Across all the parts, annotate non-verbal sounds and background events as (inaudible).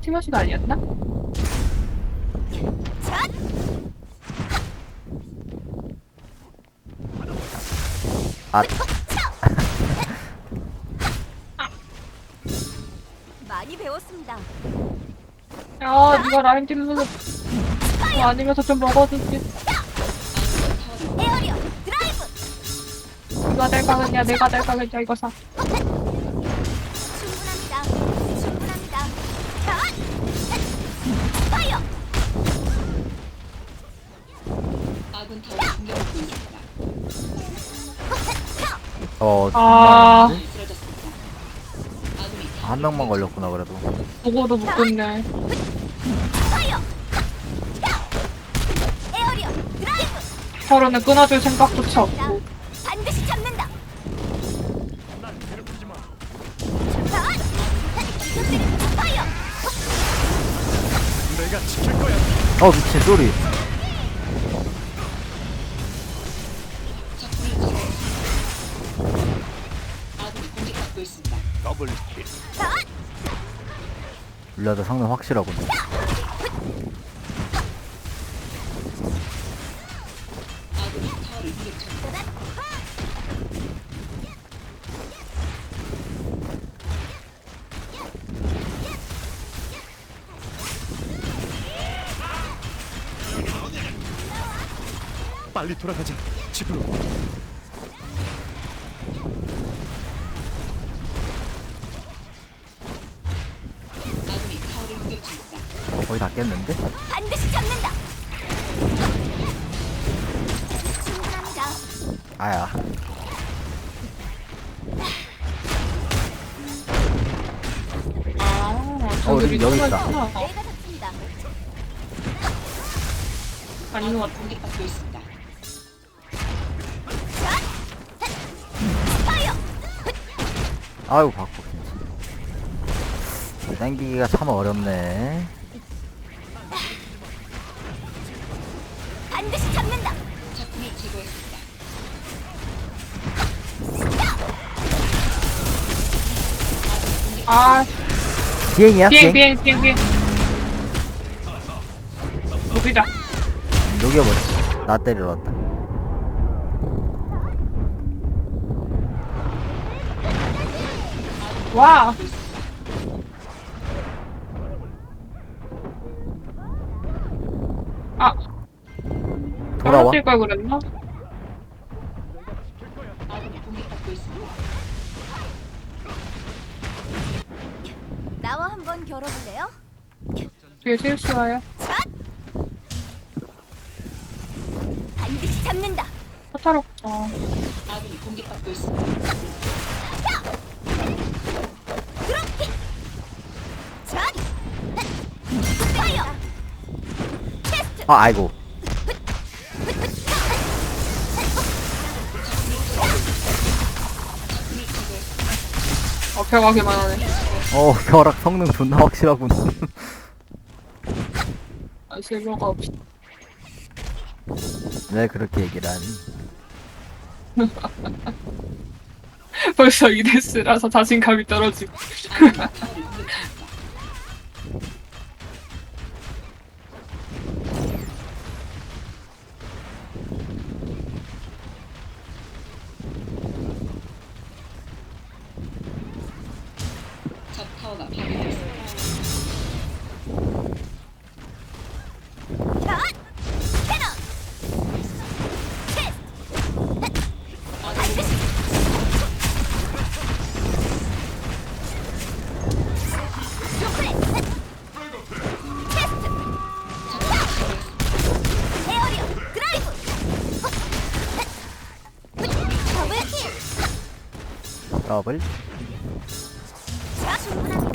티머시가 아니었나? 아 많이 배웠습니다. 야, 네가 라인 딜러서 아니면서 좀 먹어주지. 에어리어 드라이브 누가 될까 그냥 내가 될까 그냥 이거 사. 아군 타워 공격받고 있습니다. 어, 아. 정말 쓰러졌습니다. 아군이 타워 한 명만 걸렸구나 그래도 보고도 못 끝내. 파이어 에어리어 드라이브 서로는 끊어줄 생각조차 없고. 반드시 잡는다. 자, 이것들이 파이어 어 미친 소리 울려도 성능 확실하군 아군이 타워를 공격 중. 빨리 돌아가자. 집으로. 깼는데? 반드시 잡는다. 충분합니다. 아야 아, 어, 저들이 여기 정말 있다. 내가 잡습니다. 있습니다. 파이어 아유 바꿔 진짜 땡기기가 참 어렵네 아, 비행이야? 비행, 비행? 비행, 비행. 녹이자. 녹여버렸어 나 때리러 왔다 와. 아, 돌아와 떨어질 걸 그랬나? 아군이 공격받고 있습니다. 나와 한번 겨뤄볼래요? 뒤에 실수 와요. 반드시 잡는다. 포타로, 어. 아군이 공격받고 있습니다. 파이어. 테스트. 아 아이고 어, 벽하기만 하네. 어 벼락 성능 존나 확실하군 아, 실버가 없어. 왜 그렇게 얘기를 하니 (laughs) 벌써 이데스라서 자신감이 떨어지고. (laughs) 충분합니다.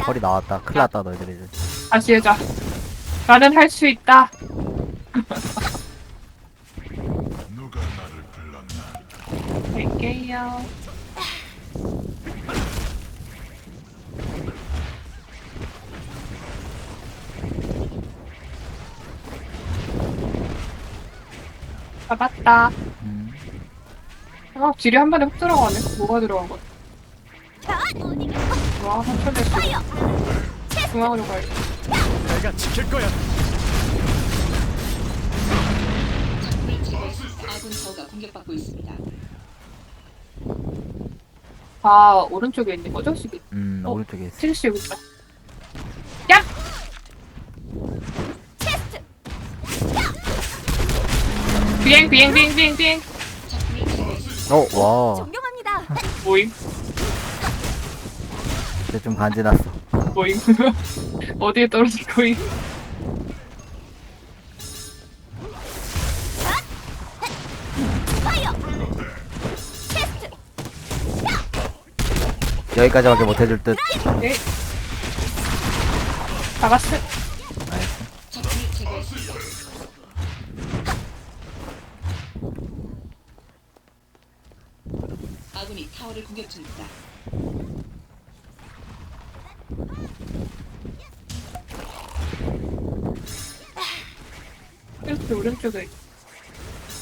거리 나왔다 큰일 났다 너희들이 이제 다시 해자. 나는 할 수 있다. 누가 나를 불렀나? 할게요. 잡았다. 음. 아, 딜이 한 번에 훅 들어가네. 뭐가 들어간 거야? 와, 한편에 파이어. 중앙으로 가야지. 내가 지킬 거야. 아군 공격받고 있습니다. 아 오른쪽에 있는 거죠 지금 음 어? 오른쪽에 있어 트리시 여기 있다 야! 체스트. 비행 비행 비행 비행 비행 제거했습니다. 어 와 존경합니다. 모임 근데 좀 간지났어 모임 (laughs) 어디에 떨어질 거임. 여기까지밖에 못 해줄 듯네 잡았어 나이스. 아군이 타워를 공격 중입니다. 이렇게 오른쪽에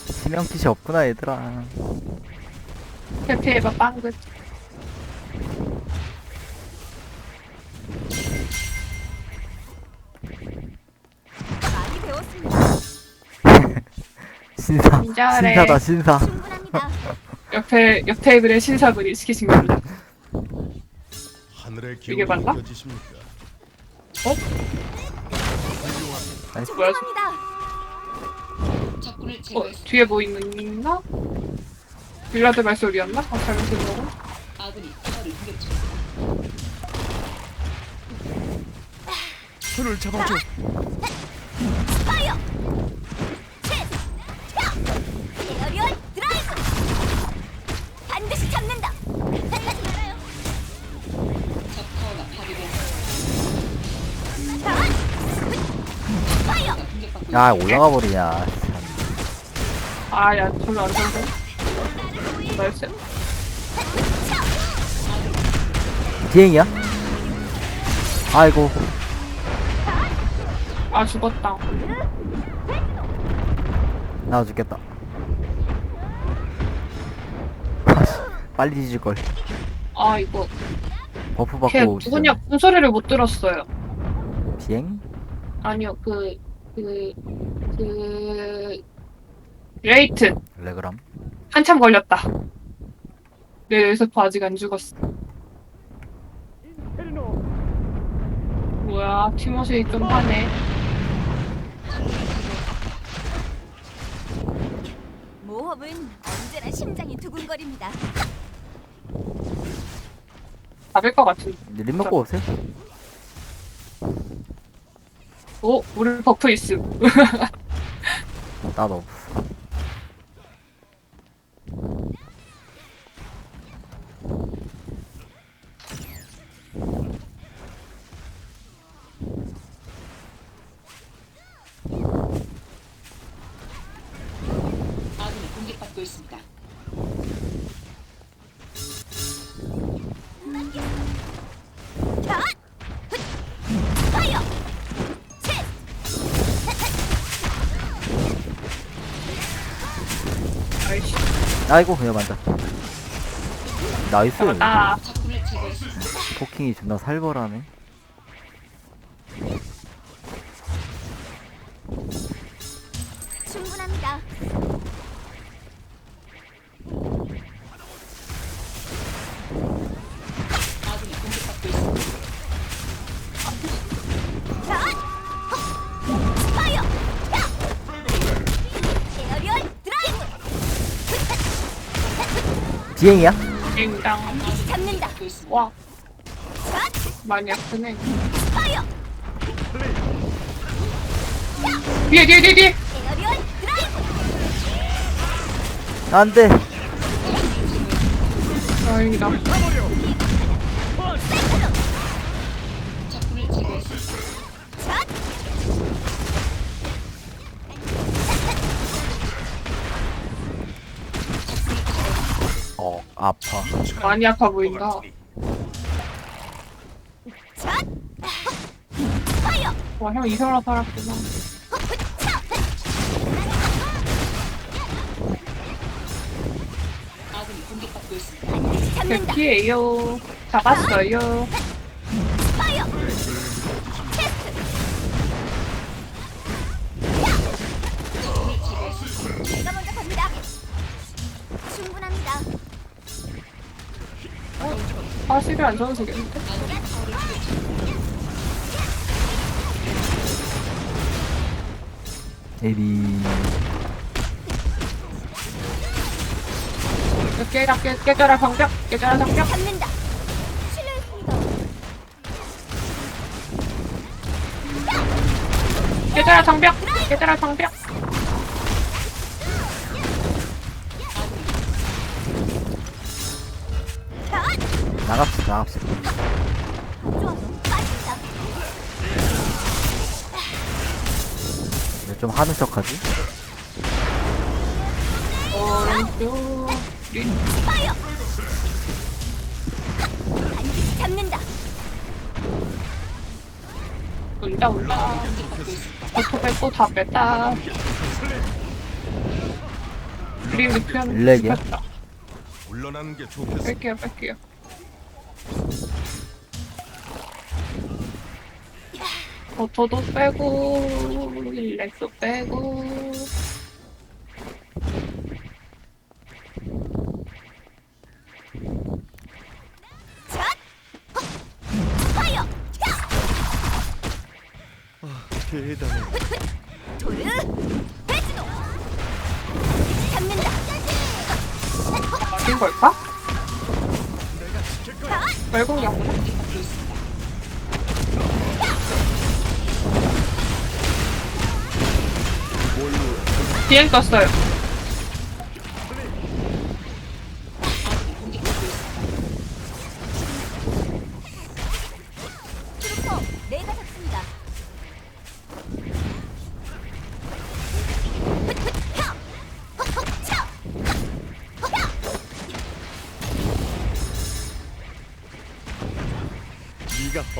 치명핏이 없구나 얘들아 페페해봐 빵긋 많이 배웠습니다. (laughs) 신사 인자하래. 신사다 신사 충분합니다. (laughs) 옆에 옆 테이블에 신사분이 시키신 걸로 하늘의 이게 기운이 맞나? 느껴지십니까? 뭐야 충분합니다. 어. 뒤에 뭐 있나? 빌라드 발소리였나? 아 잘못 들은 중입니다. 손을 잡아줘. 파이어. 에어리얼 드라이브. 반드시 잡는다. 끝나지 말아요. 야. 올라가 버리냐 아야 별로 안 좋은데 나이스. 비행이야? 아이고. 아 죽었다. 나 죽겠다. (laughs) 빨리 뒤질걸. 아 이거. 버프 걔 받고 누구냐? kum소리를 못 들었어요. 비행? 아니요 그 그, 그, 레이트. 레그람? 한참 걸렸다. 내 뇌세포 아직 안 죽었어. 뭐야, 티모시 좀 하네. 모험은 언제나 심장이 두근거립니다. 잡을 것 같은데. 이제 림 먹고 오세요? 오, 우리 버프 있음. (laughs) 나도 없어 아군이 공격받고 있습니다. 아이고 위험한다 나이스 아, 적군을 제거했습니다. 포킹이 존나 살벌하네 충분합니다. 비행이야? 땡당. 잡는다. 와, 자, 많이 아프네. 뒤에, 뒤에, 뒤에, 뒤에! 에어리얼 드라이브. 안돼 다행이다. 적군을 제거했습니다. 자, 어 아파 많이 아파 보인다. 와, 형 이성으로 살았구나. 개피에요. 잡았어요. 화실이 안 좋아서 되겠는데? 에비. 깨라, 깨, 깨져라, 방벽! 깨져라! 잡는다. 실례했습니다. 깨져라, 방벽! 깨져라, 방벽! 나갑시다, 나갑시다. 좀 하는 척 하지? 오른쪽, 리, 파이어. 반드시 잡는다. 올라, 올라. 버터 뺐고 다 뺐다. 그림 리편. 일렉이야? 뺐다. 물러나는 게 좋겠어. 뺄게요, 뺄게요. 버터도 빼고, 일렉도 빼고. 샷. 파이어. 대단해. 도르. 배지도. 잡는다. 맞은 걸까? 외국이었구나. 비행 떴어요.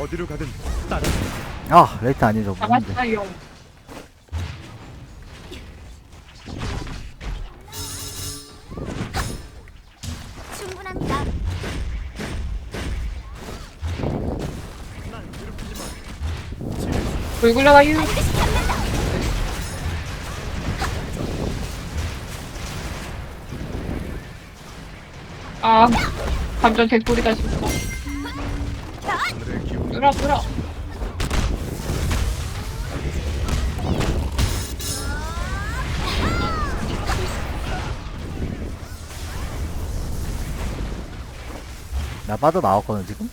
어디로 가든 따라. 아, 레이트 아니죠. 뭔데. 나갔어요. 충분합니다. 불 굴러가요. 반드시 잡는다. 아, 감전 개꿀이다, 진짜. 끌어, 끌어. 나 빠져 나왔거든, 지금?